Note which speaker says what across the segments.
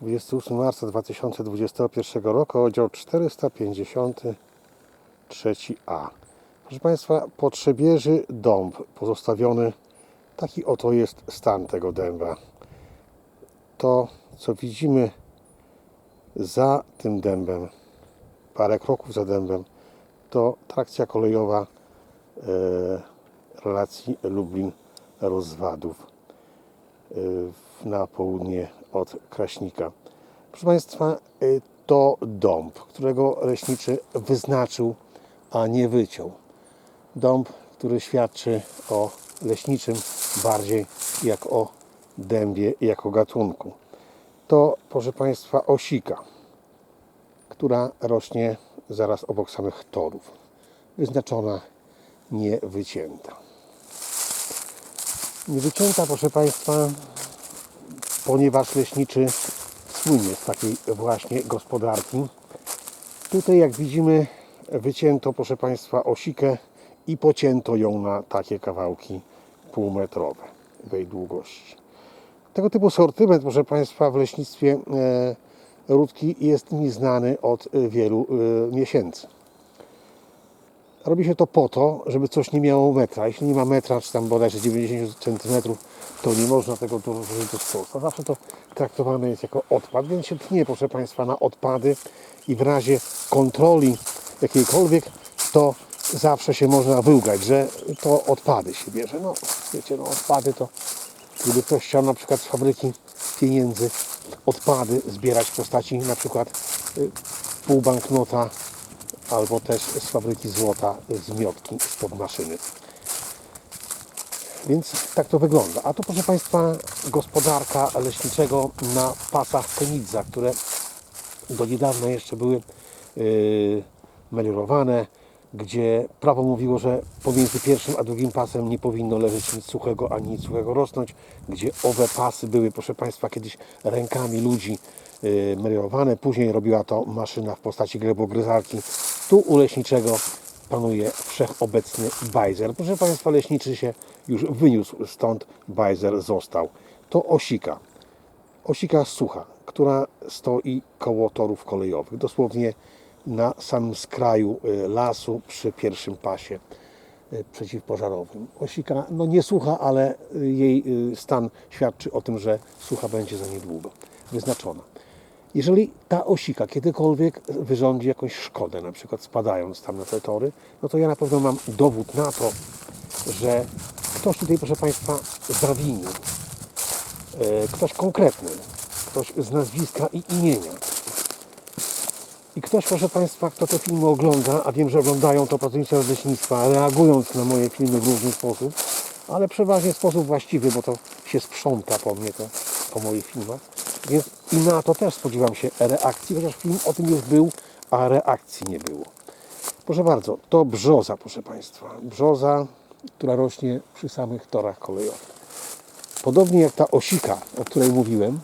Speaker 1: 28 marca 2021 roku, oddział 453A. Proszę Państwa, Potrzebieży dąb pozostawiony, taki oto jest stan tego dęba. To, co widzimy za tym dębem, parę kroków za dębem, to trakcja kolejowa e, relacji Lublin-Rozwadów e, na południe od Kraśnika. Proszę Państwa, y, to dąb, którego leśniczy wyznaczył, a nie wyciął. Dąb, który świadczy o leśniczym bardziej jak o dębie, jako gatunku. To, proszę Państwa, osika, która rośnie zaraz obok samych torów. Wyznaczona, nie wycięta. Nie wycięta, proszę Państwa, ponieważ leśniczy słynie z takiej właśnie gospodarki. Tutaj, jak widzimy, wycięto, proszę Państwa, osikę i pocięto ją na takie kawałki półmetrowe w jej długości. Tego typu sortyment, proszę Państwa, w leśnictwie e, Rudki jest mi znany od e, wielu e, miesięcy. Robi się to po to, żeby coś nie miało metra. Jeśli nie ma metra, czy tam bodajże 90 cm, to nie można tego dołożyć do stołu. A zawsze to traktowane jest jako odpad, więc się tnie, proszę Państwa, na odpady i w razie kontroli jakiejkolwiek, to zawsze się można wyłgać, że to odpady się bierze. No, wiecie, no odpady to, gdyby ktoś chciał na przykład z fabryki pieniędzy odpady zbierać w postaci na przykład y, pół banknota albo też z fabryki złota z miotki spod maszyny. Więc tak to wygląda. A tu proszę Państwa gospodarka leśniczego na pasach Kenidza, które do niedawna jeszcze były yy, meliorowane, gdzie prawo mówiło, że pomiędzy pierwszym a drugim pasem nie powinno leżeć nic suchego ani nic suchego rosnąć, gdzie owe pasy były, proszę Państwa, kiedyś rękami ludzi meliorowane, później robiła to maszyna w postaci glebogryzarki. Tu u leśniczego panuje wszechobecny bajzer. Proszę Państwa, leśniczy się już wyniósł stąd, bajzer został. To osika. Osika sucha, która stoi koło torów kolejowych, dosłownie na samym skraju y, lasu przy pierwszym pasie y, przeciwpożarowym. Osika, no nie sucha, ale y, jej y, stan świadczy o tym, że sucha będzie za niedługo wyznaczona. Jeżeli ta osika kiedykolwiek wyrządzi jakąś szkodę, na przykład spadając tam na te tory, no to ja na pewno mam dowód na to, że ktoś tutaj, proszę Państwa, zawinił. E, Ktoś konkretny, ktoś z nazwiska i imienia. I ktoś, proszę Państwa, kto te filmy ogląda, a wiem, że oglądają to pracownicy leśnictwa, reagując na moje filmy w różny sposób, ale przeważnie w sposób właściwy, bo to się sprząta po mnie, to, po moich filmach. Więc i na to też spodziewam się reakcji, chociaż film o tym już był, a reakcji nie było. Proszę bardzo, to brzoza, proszę Państwa. Brzoza, która rośnie przy samych torach kolejowych. Podobnie jak ta osika, o której mówiłem,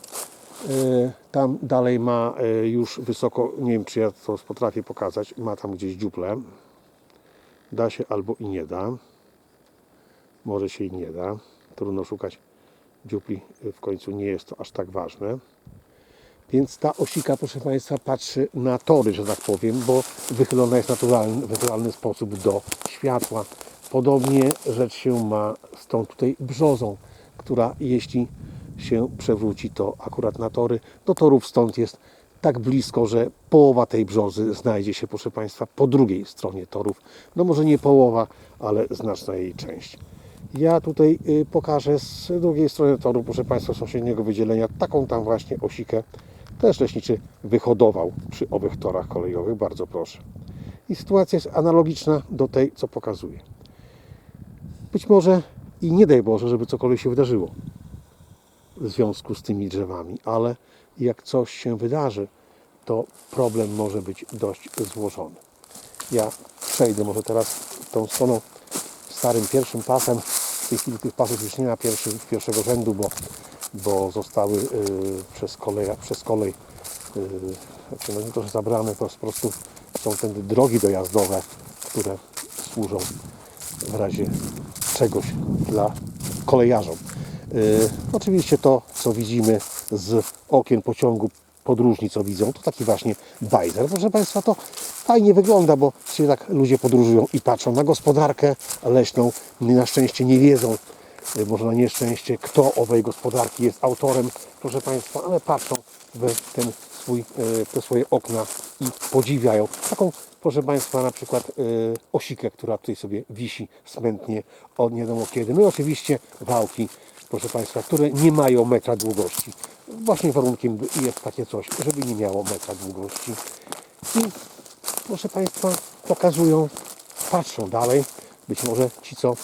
Speaker 1: yy, tam dalej ma yy, już wysoko, nie wiem czy ja to potrafię pokazać, ma tam gdzieś dziuplę. Da się albo i nie da. Może się i nie da. Trudno szukać dziupli, w końcu nie jest to aż tak ważne. Więc ta osika, proszę Państwa, patrzy na tory, że tak powiem, bo wychylona jest naturalny, w naturalny sposób do światła. Podobnie rzecz się ma z tą tutaj brzozą, która jeśli się przewróci, to akurat na tory. Do torów stąd jest tak blisko, że połowa tej brzozy znajdzie się, proszę Państwa, po drugiej stronie torów. No może nie połowa, ale znaczna jej część. Ja tutaj y, pokażę z drugiej strony toru, proszę Państwa, sąsiedniego wydzielenia, taką tam właśnie osikę też leśniczy wyhodował przy owych torach kolejowych, bardzo proszę. I sytuacja jest analogiczna do tej, co pokazuję. Być może i nie daj Boże, żeby cokolwiek się wydarzyło w związku z tymi drzewami, ale jak coś się wydarzy, to problem może być dość złożony. Ja przejdę może teraz tą stroną starym pierwszym pasem. Tej chwili tych pasów już nie ma pierwszy, pierwszego rzędu, bo, bo zostały y, przez, koleja, przez kolej y, znaczy, no nie to, że zabrane, to po prostu są tędy drogi dojazdowe, które służą w razie czegoś dla kolejarzom. Y, oczywiście to, co widzimy z okien pociągu podróżni, co widzą. To taki właśnie bajzer. Proszę Państwa, to fajnie wygląda, bo się tak ludzie podróżują i patrzą na gospodarkę leśną. Na szczęście nie wiedzą, y, może na nieszczęście, kto owej gospodarki jest autorem, proszę Państwa, ale patrzą w ten swój, y, te swoje okna i podziwiają. Taką, proszę Państwa, na przykład y, osikę, która tutaj sobie wisi smętnie od nie wiadomo kiedy. I oczywiście wałki, proszę Państwa, które nie mają metra długości. Właśnie warunkiem jest takie coś, żeby nie miało metra długości. I proszę Państwa, pokazują, patrzą dalej. Być może ci, co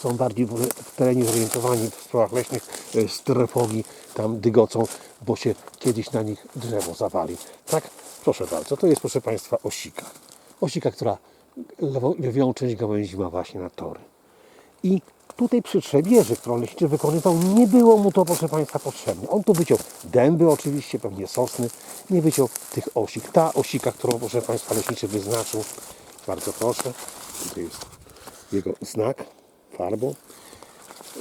Speaker 1: są bardziej w terenie zorientowani w sprawach leśnych, e, strefowi tam dygocą, bo się kiedyś na nich drzewo zawali. Tak? Proszę bardzo, to jest proszę Państwa osika. Osika, która lewą, część gałęzi ma właśnie na tory. I tutaj przy trzebieży, którą leśniczy wykonywał, nie było mu to, proszę Państwa, potrzebne. On tu wyciął dęby oczywiście, pewnie sosny, nie wyciął tych osik. Ta osika, którą, proszę Państwa, leśniczy wyznaczył, bardzo proszę, tutaj jest jego znak farbą,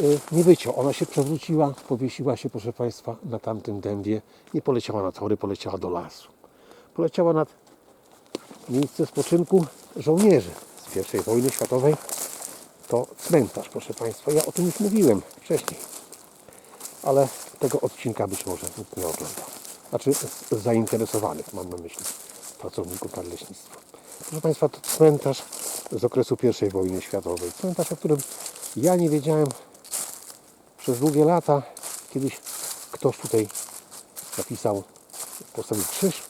Speaker 1: y, nie wyciął. Ona się przewróciła, powiesiła się, proszę Państwa, na tamtym dębie. Nie poleciała na tory, poleciała do lasu. Poleciała nad miejsce spoczynku żołnierzy z I wojny światowej. To cmentarz, proszę Państwa. Ja o tym już mówiłem wcześniej. Ale tego odcinka być może nikt nie ogląda. Znaczy zainteresowanych, mam na myśli, pracowników nadleśnictwa. Proszę Państwa, to cmentarz z okresu I wojny światowej. Cmentarz, o którym ja nie wiedziałem przez długie lata. Kiedyś ktoś tutaj napisał, postawił krzyż,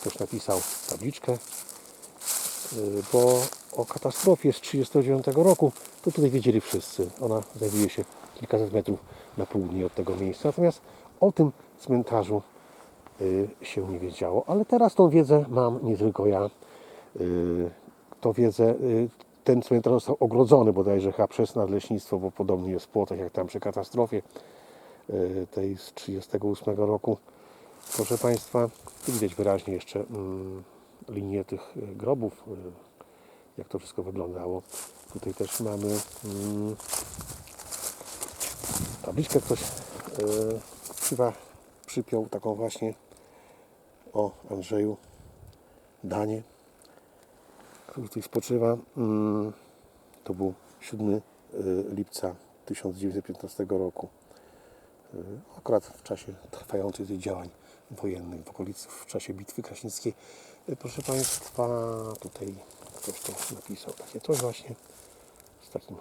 Speaker 1: ktoś napisał tabliczkę, y, bo o katastrofie z 1939 roku to tutaj wiedzieli wszyscy. Ona znajduje się kilkaset metrów na południe od tego miejsca. Natomiast o tym cmentarzu y, się nie wiedziało. Ale teraz tą wiedzę mam nie tylko ja. Y, To wiedzę, y, ten cmentarz został ogrodzony bodajże chyba przez nadleśnictwo, bo podobnie jest w płotach jak tam przy katastrofie y, tej z 1938 roku. Proszę Państwa, tu widać wyraźnie jeszcze mm, linię tych grobów, jak to wszystko wyglądało. Tutaj też mamy mm, tabliczkę ktoś y, chyba przypiął taką właśnie o Andrzeju Danie, który tutaj spoczywa. Mm, To był 7 y, lipca 1915 roku. Y, Akurat w czasie trwających działań wojennych w okolicy, w czasie bitwy kraśnickiej. Proszę Państwa, tutaj ktoś to napisał takie coś właśnie z takim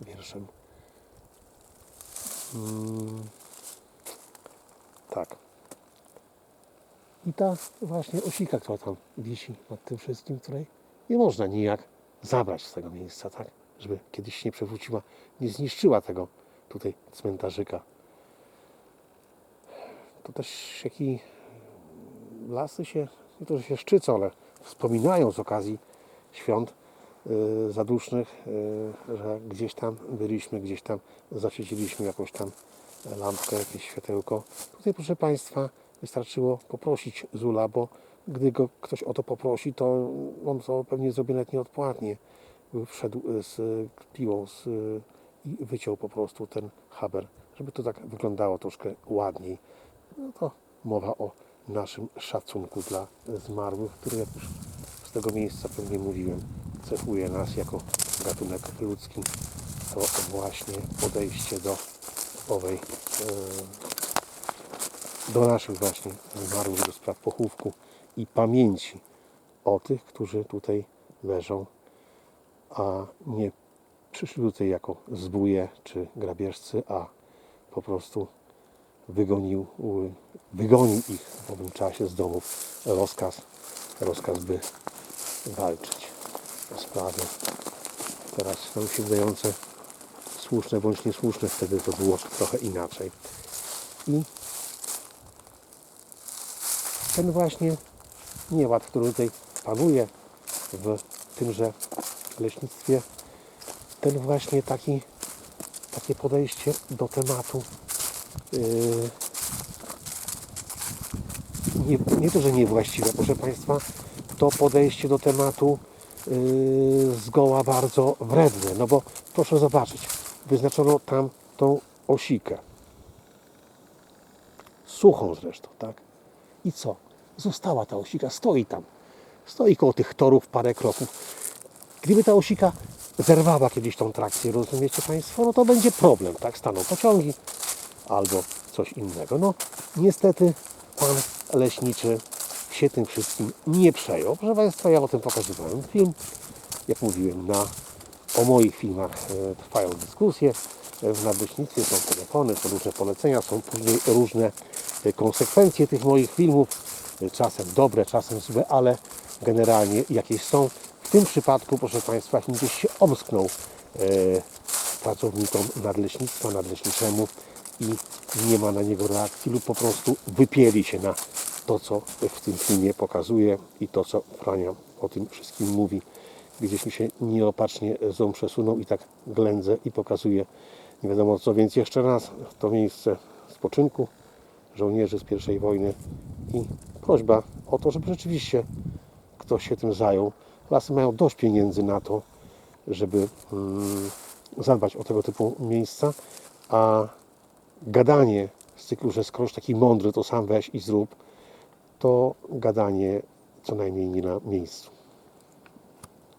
Speaker 1: wierszem. Mm, tak. I ta właśnie osika, która tam wisi nad tym wszystkim, której nie można nijak zabrać z tego miejsca, tak? Żeby kiedyś nie przewróciła, nie zniszczyła tego tutaj cmentarzyka. To też jaki lasy się, nie to, że się szczycą, ale wspominają z okazji świąt y, zadusznych, y, że gdzieś tam byliśmy, gdzieś tam zaświeciliśmy jakąś tam lampkę, jakieś światełko. Tutaj, proszę Państwa, wystarczyło poprosić Zula, bo gdy go ktoś o to poprosi, to on to pewnie zrobi nawet nieodpłatnie. Wszedł z piłą z, i wyciął po prostu ten haber, żeby to tak wyglądało troszkę ładniej. No to mowa o naszym szacunku dla zmarłych, który jak już tego miejsca pewnie mówiłem, cechuje nas jako gatunek ludzki. To właśnie podejście do owej, e, do naszych właśnie zmarłych, do spraw pochówku i pamięci o tych, którzy tutaj leżą, a nie przyszli tutaj jako zbóje czy grabieżcy, a po prostu wygonił, wygonił ich w owym czasie z domów rozkaz, rozkaz by walczyć o sprawy teraz nam się wydające słuszne bądź niesłuszne, wtedy to było trochę inaczej. I ten właśnie nieład, który tutaj panuje w tymże leśnictwie, ten właśnie taki, takie podejście do tematu yy, nie, nie to, że niewłaściwe, proszę Państwa, to podejście do tematu yy, zgoła bardzo wredne. No bo proszę zobaczyć, wyznaczono tam tą osikę. suchą zresztą, tak? I co? Została ta osika, stoi tam. Stoi koło tych torów parę kroków. Gdyby ta osika zerwała kiedyś tą trakcję, rozumiecie Państwo, no to będzie problem, tak? Staną pociągi albo coś innego. No, niestety pan leśniczy się tym wszystkim nie przejął. Proszę Państwa, ja o tym pokazywałem film. Jak mówiłem, na, o moich filmach e, trwają dyskusje. E, W nadleśnictwie są telefony, są różne polecenia, są później różne e, konsekwencje tych moich filmów. E, Czasem dobre, czasem złe, ale generalnie jakieś są. W tym przypadku, proszę Państwa, jak gdzieś się omsknął e, pracownikom nadleśnictwa, nadleśniczemu i nie ma na niego reakcji lub po prostu wypieli się na to, co w tym filmie pokazuje i to, co Frania o tym wszystkim mówi. Gdzieś mi się nieopatrznie ząb przesunął i tak ględzę i pokazuje nie wiadomo co, więc jeszcze raz to miejsce spoczynku żołnierzy z pierwszej wojny i prośba o to, żeby rzeczywiście ktoś się tym zajął. Lasy mają dość pieniędzy na to, żeby mm, zadbać o tego typu miejsca, a gadanie z cyklu, że skoro taki mądry, to sam weź i zrób, to gadanie co najmniej nie na miejscu.